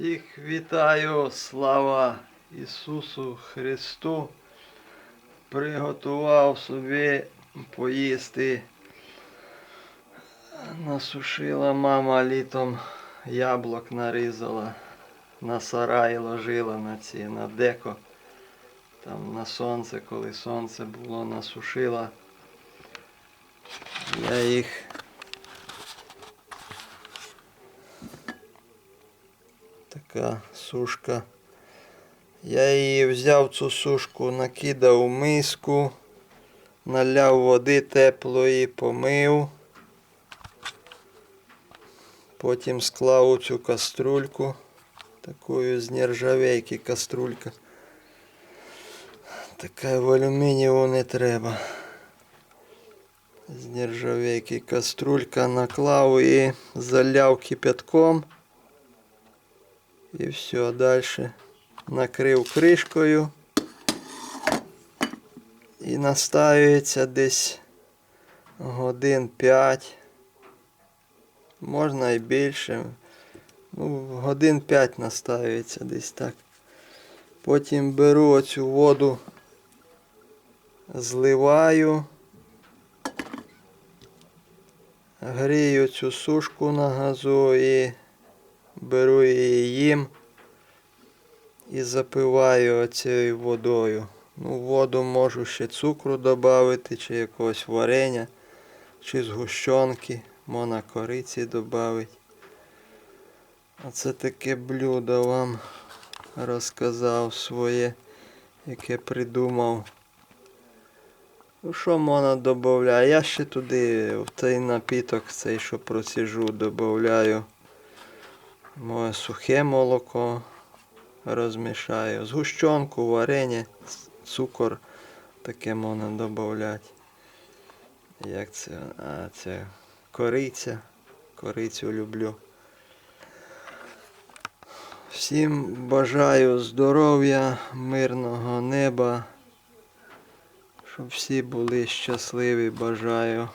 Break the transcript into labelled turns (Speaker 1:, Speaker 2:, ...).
Speaker 1: Всіх вітаю, слава Ісусу Христу. Приготував собі поїсти. Насушила мама літом яблук нарізала, на сарай ложила на ці, на деко. Там на сонце, коли сонце було, насушила. Я їх така сушка. Я її взяв цю сушку, накидав у миску, наляв води теплої, помив. Потім склав у цю каструльку, такою з нержавейки каструлька. Така в алюмінієву не треба. З нержавейки каструлька наклав і заляв кипятком. І все, далі накрив кришкою. І настаюється десь годин 5. Можна і більше. Ну, годин 5 настаюється десь так. Потім беру оцю воду, зливаю. Грію цю сушку на газу і беру її їм і запиваю цією водою. Ну, воду можу ще цукру додати, чи якогось варення, чи згущенки, можна кориці додати. Оце таке блюдо вам розказав своє, яке придумав. Ну, що можна додати? Я ще туди в цей напіток, цей, що просіжу, додаю. Моє сухе молоко розмішаю. Згущенку, варення, цукор таке можна додати. Як це? А, це кориця. Корицю люблю. Всім бажаю здоров'я, мирного неба. Щоб всі були щасливі, бажаю.